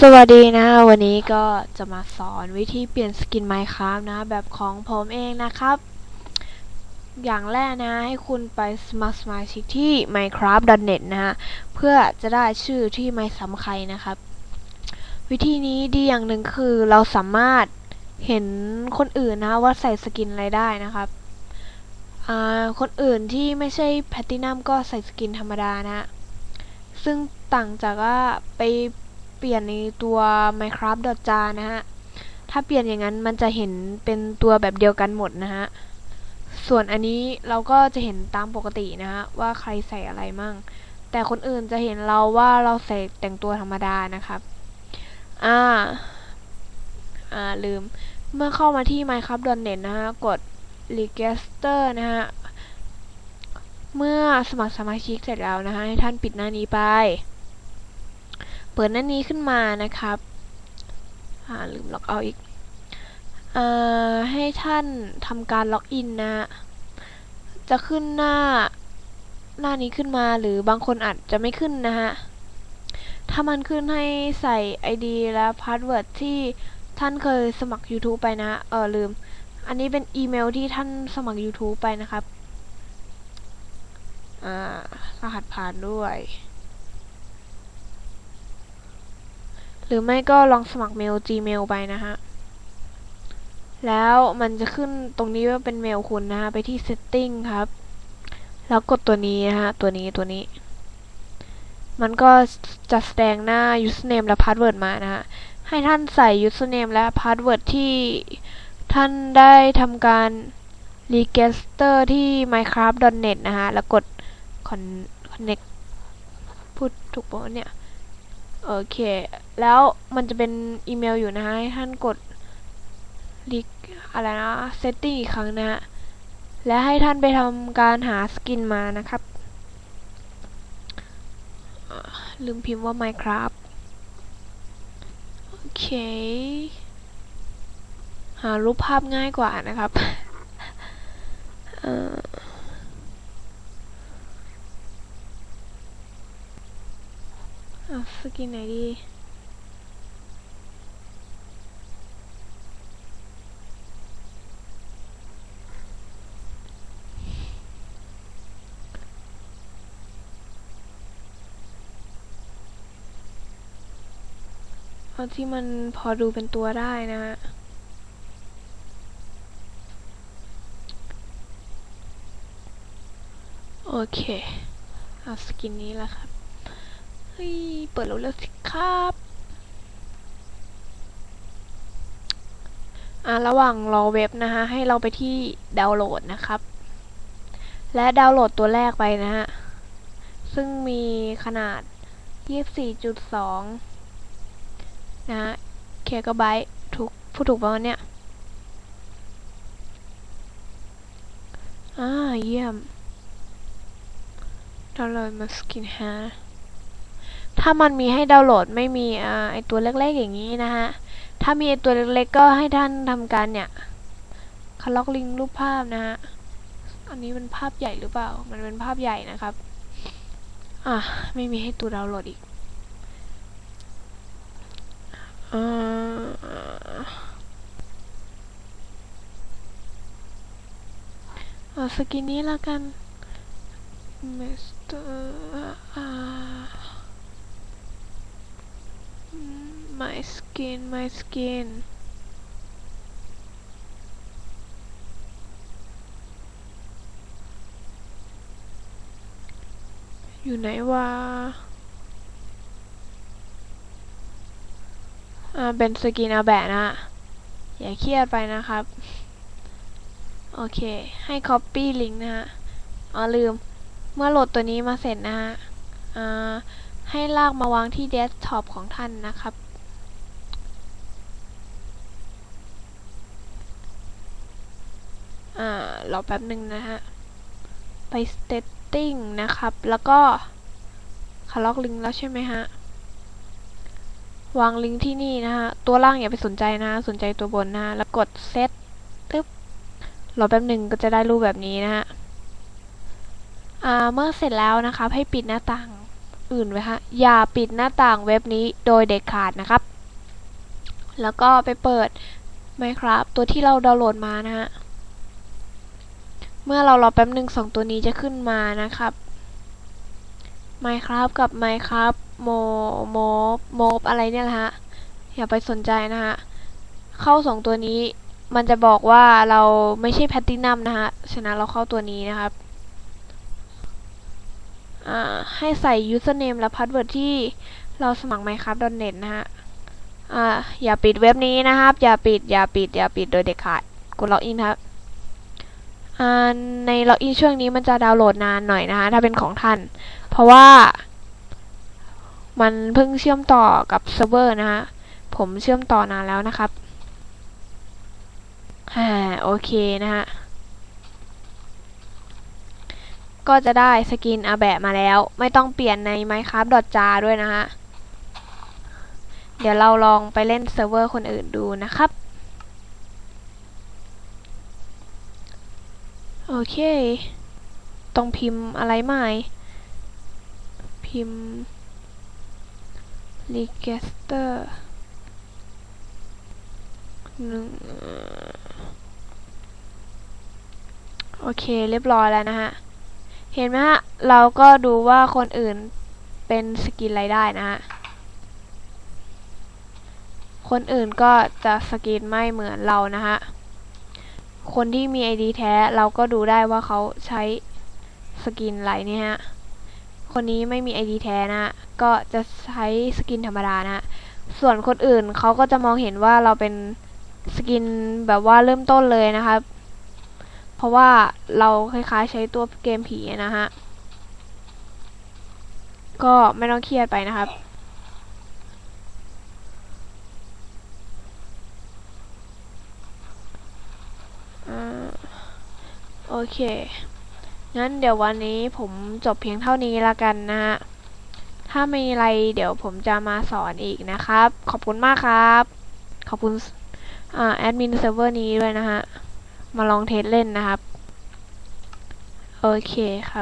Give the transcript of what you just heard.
สวัสดีนะ วันนี้ก็จะมาสอนวิธีเปลี่ยนสกิน Minecraft นะ แบบของผมเองนะครับ อย่างแรกนะ ให้คุณไปสมัครสมาชิกที่ minecraft.net นะฮะ เพื่อจะได้ชื่อที่ไม่ซ้ำใครนะครับ วิธีนี้ดีอย่างหนึ่งคือเราสามารถเห็นคนอื่นนะว่าใส่สกินอะไรได้นะครับ คนอื่นที่ไม่ใช่แพตตินัมก็ใส่สกินธรรมดานะ ซึ่งต่างจากว่าไป เปลี่ยนในตัว minecraft.jar นะฮะ ถ้าเปลี่ยนอย่างนั้นมันจะเห็นเป็นตัวแบบเดียวกันหมดนะฮะ ส่วนอันนี้เราก็จะเห็นตามปกตินะฮะว่าใครใส่อะไรมั่ง แต่คนอื่นจะเห็นเราว่าเราใส่แต่งตัวธรรมดานะครับ อ่า อ่าลืม เมื่อเข้ามาที่ minecraft.net นะฮะ กด register นะฮะ เมื่อสมัครสมาชิกเสร็จแล้วนะฮะ ให้ท่านปิดหน้านี้ไป เปิดหน้านี้ขึ้นมานะครับอ่าลืมล็อกเอาอีกอให้ท่านทำการล็อกอินนะฮะจะขึ้นหน้าหน้านี้ขึ้นมาหรือบางคนอาจจะไม่ขึ้นนะฮะ ถ้ามันขึ้นให้ใส่ ID และพาสเวิร์ดที่ท่านเคยสมัคร YouTube ไปนะ เออลืม อันนี้เป็นอีเมลที่ท่านสมัคร YouTube ไปนะครับ อ่า รหัสผ่านด้วย ห รือไม่ก็ลองสมัครเมล Gmail ไปนะฮะ แล้วมันจะขึ้นตรงนี้ว่าเป็นเมลคุณนะฮะ ไปที่ setting ครับ แล้วกดตัวนี้นะฮะ ตัวนี้ตัวนี้ มันก็จะแสดงหน้า username และ password มานะฮะ ให้ท่านใส่ username และ password ที่ท่านได้ทำการ register ที่ minecraft.net นะฮะ แล้วกด connect พูดถูกปะเนี่ย โอเค แล้วมันจะเป็นอีเมลอยู่นะฮะให้ท่านกดรีอะไรนะ setting อีกครั้งนะฮะ และให้ท่านไปทำการหาสกินมานะครับ ลืมพิมพ์ว่า Minecraft โอเค หารูปภาพง่ายกว่านะครับ เอ่อเอา สกินไหนดี เอาที่มันพอดูเป็นตัวได้นะฮะโอเค เอาสกินนี้ละครับ เฮ้ย เปิดแล้วแล้วสิครับอ่าระหว่างรอเว็บนะฮะให้เราไปที่ดาวน์โหลดนะครับ และดาวน์โหลดตัวแรกไปนะฮะ ซึ่งมีขนาด 24.2 นะฮะเคกะไบต์ถูกพูดถูกป่ะเนี่ย อ่า เยี่ยมดาวน์โหลดมาสกินฮะ ถ้ามันมีให้ดาวน์โหลดไม่มีอไอตัวเล็กๆอย่างนี้นะฮะ ถ้ามีไอตัวเล็กๆก็ให้ท่านทำการเนี่ยคล็อกลิงรูปภาพนะฮะ อันนี้เป็นภาพใหญ่หรือเปล่า มันเป็นภาพใหญ่นะครับ อะ ไม่มีให้ตัวดาวน์โหลดอีกอ่าเอาสกินนี้แล้วกัน Mr. my skin my skin อยู่ไหนวะอ่าเป็นสกินอาแบะนะ อย่าเครียดไปนะครับ โอเค ให้ copy link นะฮะ อ๋อลืม เมื่อโหลดตัวนี้มาเสร็จนะฮะ อ่า ให้ลากมาวางที่เดสก์ท็อปของท่านนะครับ อ่ารอแป๊บหนึ่งนะฮะ ไป setting นะครับ แล้วก็คาล็อกลิงก์แล้วใช่ไหมฮะ วางลิงก์ที่นี่นะฮะ ตัวล่างอย่าไปสนใจนะ สนใจตัวบนนะแล้วกดเซตตึ๊บรอแป๊บหนึ่งก็จะได้รูปแบบนี้นะฮะอ่าเมื่อเสร็จแล้วนะครับให้ปิดหน้าต่าง อื่นไว้ฮะ อย่าปิดหน้าต่างเว็บนี้โดยเด็ดขาดนะครับ แล้วก็ไปเปิด Minecraft ตัวที่เราดาวน์โหลดมานะฮะ เมื่อเรารอแป๊บหนึ่งสองตัวนี้จะขึ้นมานะครับ Minecraft กับ Minecraft โมโมโมบอะไรเนี่ยแหละฮะ อย่าไปสนใจนะฮะ เข้าสองตัวนี้มันจะบอกว่าเราไม่ใช่แพตตินัมนะฮะ ฉะนั้นเราเข้าตัวนี้นะครับ ให้ใส่ username และ password ที่เราสมัคร minecraft.net นะฮะอ่าอย่าปิดเว็บนี้นะครับ อย่าปิด อย่าปิด อย่าปิดโดยเด็ดขาดกดล็อกอินครับในล็อกอินช่วงนี้มันจะดาวน์โหลดนานหน่อยนะคะถ้าเป็นของท่าน เพราะว่า มันเพิ่งเชื่อมต่อกับเซิร์ฟเวอร์นะฮะผมเชื่อมต่อนานแล้วนะครับฮ่าโอเคนะฮะ ก็จะได้สกินอาแบะมาแล้ว ไม่ต้องเปลี่ยนใน minecraft.jar ด้วยนะฮะ เดี๋ยวเราลองไปเล่นเซิร์ฟเวอร์คนอื่นดูนะครับ โอเค ต้องพิมพ์อะไรใหม่ พิมพ์ register หนึ่งโอเค เรียบร้อยแล้วนะฮะ เห็นไหมฮะ เราก็ดูว่าคนอื่นเป็นสกินอะไรได้นะฮะ คนอื่นก็จะสกินไม่เหมือนเรานะฮะ คนที่มี ID แท้เราก็ดูได้ว่าเขาใช้สกินอะไรเนี่ยฮะ คนนี้ไม่มี ID แท้นะ ก็จะใช้สกินธรรมดานะ ส่วนคนอื่นเขาก็จะมองเห็นว่าเราเป็นสกินแบบว่าเริ่มต้นเลยนะครับ ราะว่าเราคล้ายๆใช้ตัวเกมผีนะฮะ ก็ไม่ต้องเครียดไปนะครับอโอเค งั้นเดี๋ยววันนี้ผมจบเพียงเท่านี้ละกันนะฮะ ถ้ามีอะไรเดี๋ยวผมจะมาสอนอีกนะครับ ขอบคุณมากครับ ขอบคุณอแอดมินเซิร์ฟเวอร์นี้ด้วยนะฮะ มาลองเทสเล่นนะครับ โอเคครับ